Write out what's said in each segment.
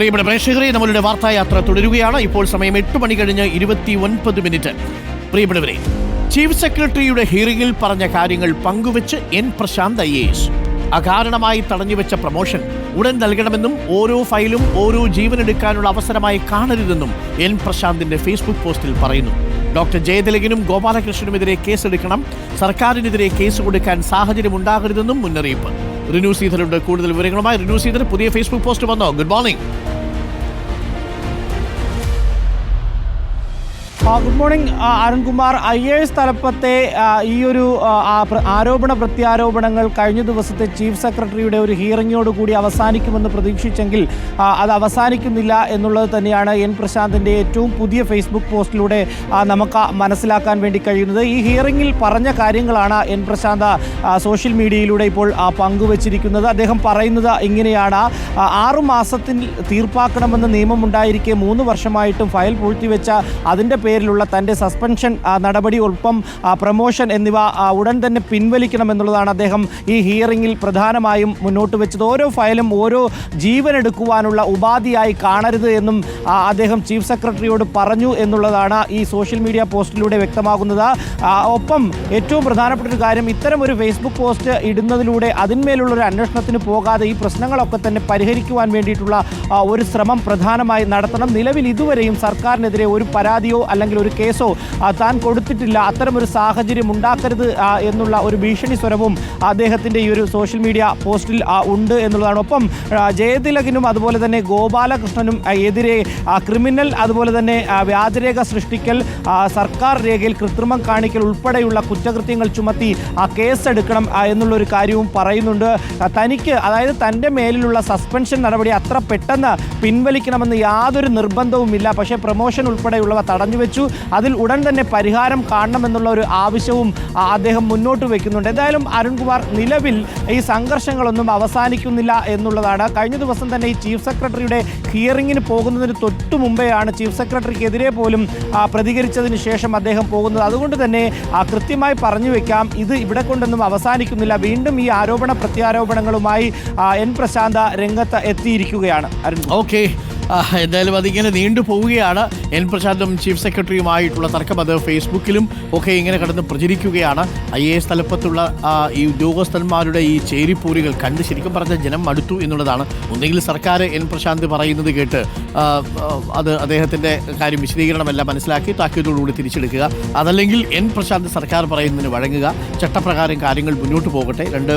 പ്രിയപ്പെട്ട പ്രേക്ഷകരെ നമ്മളുടെ വാർത്തായാത്ര തുടരുകയാണ്. ഇപ്പോൾ സമയം എട്ട് മണി കഴിഞ്ഞ് ഇരുപത്തി ഒൻപത് മിനിറ്റ്. പ്രിയപ്പെട്ടവരെ ചീഫ് സെക്രട്ടറിയുടെ ഹിയറിംഗിൽ പറഞ്ഞ കാര്യങ്ങൾ പങ്കുവെച്ച് എൻ പ്രശാന്ത് ഐ എസ്. അകാരണമായി തടഞ്ഞുവെച്ച പ്രമോഷൻ ഉടൻ നൽകണമെന്നും ഓരോ ഫയലും ഓരോ ജീവനെടുക്കാനുള്ള അവസരമായി കാണരുതെന്നും എൻ പ്രശാന്തിന്റെ ഫേസ്ബുക്ക് പോസ്റ്റിൽ പറയുന്നു. ഡോക്ടർ ജയതിലകനും ഗോപാലകൃഷ്ണനുമെതിരെ കേസെടുക്കണം സർക്കാരിനെതിരെ കേസ് കൊടുക്കാൻ സാഹചര്യം ഉണ്ടാകരുതെന്നും മുന്നറിയിപ്പ്. റിനു ശ്രീധരുടെ കൂടുതൽ വിവരങ്ങളുമായി റിനു ശ്രീധർ പുതിയ ഫേസ്ബുക്ക് പോസ്റ്റ് വന്നോ? Good morning. Good morning Arunkumar. I A S തലപ്പത്തെ ഈ ഒരു ആരോപണ പ്രത്യാരോപണങ്ങൾ കഴിഞ്ഞ ദിവസത്തെ ചീഫ് സെക്രട്ടറിയുടെ ഒരു ഹിയറിംഗോട് കൂടി അവസാനിക്കുമെന്ന് പ്രതീക്ഷിച്ചെങ്കിൽ അത് അവസാനിക്കുന്നില്ല എന്നുള്ളത് തന്നെയാണ് എൻ പ്രശാന്തിന്റെ ഏറ്റവും പുതിയ ഫേസ്ബുക്ക് പോസ്റ്റിലൂടെ നമുക്ക് മനസ്സിലാക്കാൻ വേണ്ടി കഴിയുന്നത്. ഈ ഹിയറിംഗിൽ പറഞ്ഞ കാര്യങ്ങളാണ് എൻ പ്രശാന്ത സോഷ്യൽ മീഡിയയിലൂടെ ഇപ്പോൾ പങ്കുവച്ചിരിക്കുന്നത്. അദ്ദേഹം പറയുന്നത് ഇങ്ങനെയാണ്. ആറു മാസത്തിൽ തീർപ്പാക്കണമെന്ന് നിയമമുണ്ടായിരിക്കെ മൂന്ന് വർഷമായിട്ടും ഫയൽ പൂഴ്ത്തിവെച്ച അതിന്റെ പേരിലുള്ള തന്റെ സസ്പെൻഷൻ നടപടി ഒപ്പം പ്രമോഷൻ എന്നിവ ഉടൻ തന്നെ പിൻവലിക്കണമെന്നുള്ളതാണ് അദ്ദേഹം ഈ ഹിയറിംഗിൽ പ്രധാനമായും മുന്നോട്ട് വെച്ചത്. ഓരോ ഫയലും ഓരോ ജീവനെടുക്കുവാനുള്ള ഉപാധിയായി കാണരുത് എന്നും അദ്ദേഹം ചീഫ് സെക്രട്ടറിയോട് പറഞ്ഞു എന്നുള്ളതാണ് ഈ സോഷ്യൽ മീഡിയ പോസ്റ്റിലൂടെ വ്യക്തമാകുന്നത്. ഒപ്പം ഏറ്റവും പ്രധാനപ്പെട്ട ഒരു കാര്യം ഇത്തരം ഒരു ഫേസ്ബുക്ക് പോസ്റ്റ് ഇടുന്നതിലൂടെ അതിന്മേലുള്ള ഒരു അന്വേഷണത്തിന് പോകാതെ ഈ പ്രശ്നങ്ങളൊക്കെ തന്നെ പരിഹരിക്കുവാൻ വേണ്ടിയിട്ടുള്ള ഒരു ശ്രമം പ്രധാനമായി നടത്തണം. നിലവിൽ ഇതുവരെയും സർക്കാരിനെതിരെ ഒരു പരാതിയോ അല്ലെങ്കിൽ ഒരു കേസോ താൻ കൊടുത്തിട്ടില്ല അത്തരം ഒരു സാഹചര്യം ഉണ്ടാക്കരുത് എന്നുള്ള ഒരു ഭീഷണി സ്വരവും അദ്ദേഹത്തിന്റെ ഈ ഒരു സോഷ്യൽ മീഡിയ പോസ്റ്റിൽ ഉണ്ട് എന്നുള്ളതാണ്. ഒപ്പം ജയതിലകനും അതുപോലെ തന്നെ ഗോപാലകൃഷ്ണനും എതിരെ ക്രിമിനൽ അതുപോലെ തന്നെ വ്യാജരേഖ സൃഷ്ടിക്കൽ സർക്കാർ രേഖയിൽ കൃത്രിമം കാണിക്കൽ ഉൾപ്പെടെയുള്ള കുറ്റകൃത്യങ്ങൾ ചുമത്തി ആ കേസെടുക്കണം എന്നുള്ളൊരു കാര്യവും പറയുന്നുണ്ട്. തനിക്ക് അതായത് തന്റെ മേലിലുള്ള സസ്പെൻഷൻ നടപടി അത്ര പെട്ടെന്ന് പിൻവലിക്കണമെന്ന് യാതൊരു നിർബന്ധവുമില്ല. പക്ഷേ പ്രൊമോഷൻ ഉൾപ്പെടെയുള്ളവ തടഞ്ഞു വെച്ചു. അതിൽ ഉടൻ തന്നെ പരിഹാരം കാണണമെന്നുള്ള ഒരു ആവശ്യവും അദ്ദേഹം മുന്നോട്ട് വയ്ക്കുന്നുണ്ട് എന്തായാലും അരുൺകുമാർ നിലവിൽ ഈ സംഘർഷങ്ങളൊന്നും അവസാനിക്കുന്നില്ല എന്നുള്ളതാണ്. കഴിഞ്ഞ ദിവസം തന്നെ ഈ ചീഫ് സെക്രട്ടറിയുടെ ഹിയറിങ്ങിന് പോകുന്നതിന് തൊട്ടു മുമ്പെയാണ് ചീഫ് സെക്രട്ടറിക്കെതിരെ പോലും പ്രതികരിച്ചതിന് ശേഷം അദ്ദേഹം പോകുന്നത്. അതുകൊണ്ട് തന്നെ കൃത്യമായി പറഞ്ഞു വെക്കാം ഇത് ഇവിടെ കൊണ്ടൊന്നും അവസാനിക്കുന്നില്ല. വീണ്ടും ഈ ആരോപണ പ്രത്യാരോപണങ്ങളുമായി എൻ പ്രശാന്ത രംഗത്ത് എത്തിയിരിക്കുകയാണ് അരുൺ ഓക്കെ. എന്തായാലും അതിങ്ങനെ നീണ്ടു പോവുകയാണ്. എൻ പ്രശാന്തും ചീഫ് സെക്രട്ടറിയുമായിട്ടുള്ള തർക്കം അത് ഫേസ്ബുക്കിലും ഒക്കെ ഇങ്ങനെ കടന്ന് പ്രചരിക്കുകയാണ്. ഐ എ എസ് തലപ്പത്തുള്ള ഈ ഉദ്യോഗസ്ഥന്മാരുടെ ഈ ചേരിപ്പോരുകൾ കണ്ട് ശരിക്കും പറഞ്ഞ ജനം മടുത്തു എന്നുള്ളതാണ്. ഒന്നുകിൽ സർക്കാർ എൻ പ്രശാന്ത് പറയുന്നത് കേട്ട് അത് അദ്ദേഹത്തിന്റെ കാര്യം വിശദീകരണമെല്ലാം മനസ്സിലാക്കി താക്കീതോടുകൂടി തിരിച്ചെടുക്കുക. അതല്ലെങ്കിൽ എൻ പ്രശാന്ത് സർക്കാർ പറയുന്നതിന് വഴങ്ങുക. ചട്ടപ്രകാരം കാര്യങ്ങൾ മുന്നോട്ട് പോകട്ടെ. രണ്ട്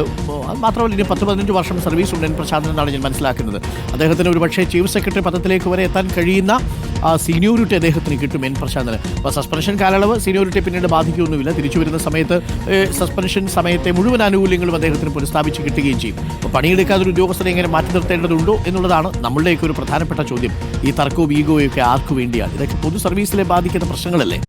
മാത്രമല്ല ഇനി പത്ത് പതിനഞ്ച് വർഷം സർവീസ് ഉണ്ട് എൻ പ്രശാന്ത് ഞാൻ മനസ്സിലാക്കുന്നത്. അദ്ദേഹത്തിന് ഒരു പക്ഷേ ചീഫ് സെക്രട്ടറി പദത്തിലേക്ക് വരെ എത്താൻ കഴിയുന്ന സീനിയോറിറ്റി അദ്ദേഹത്തിന് കിട്ടും എൻ പ്രശാന്തിന്. അപ്പോൾ സസ്പെൻഷൻ കാലയളവ് സീനിയോറിറ്റി പിന്നീട് ബാധിക്കുകയൊന്നുമില്ല തിരിച്ചു വരുന്ന സമയത്ത് സസ്പെൻഷൻ സമയത്തെ മുഴുവൻ ആനുകൂല്യങ്ങളും അദ്ദേഹത്തിന് പുനഃസ്ഥാപിച്ച് കിട്ടുകയും ചെയ്യും. അപ്പോൾ പണിയെടുക്കാതെ ഒരു ഉദ്യോഗസ്ഥനെ എങ്ങനെ മാറ്റി നിർത്തേണ്ടതുണ്ടോ എന്നുള്ളതാണ് നമ്മളുടെയൊക്കെ ഒരു പ്രധാനപ്പെട്ട ചോദ്യം. ഈ തർക്കവും ഈഗോയൊക്കെ ആർക്കു വേണ്ടിയാണ്? ഇതൊക്കെ പൊതു സർവീസിലെ ബാധിക്കുന്ന പ്രശ്നങ്ങളല്ലേ?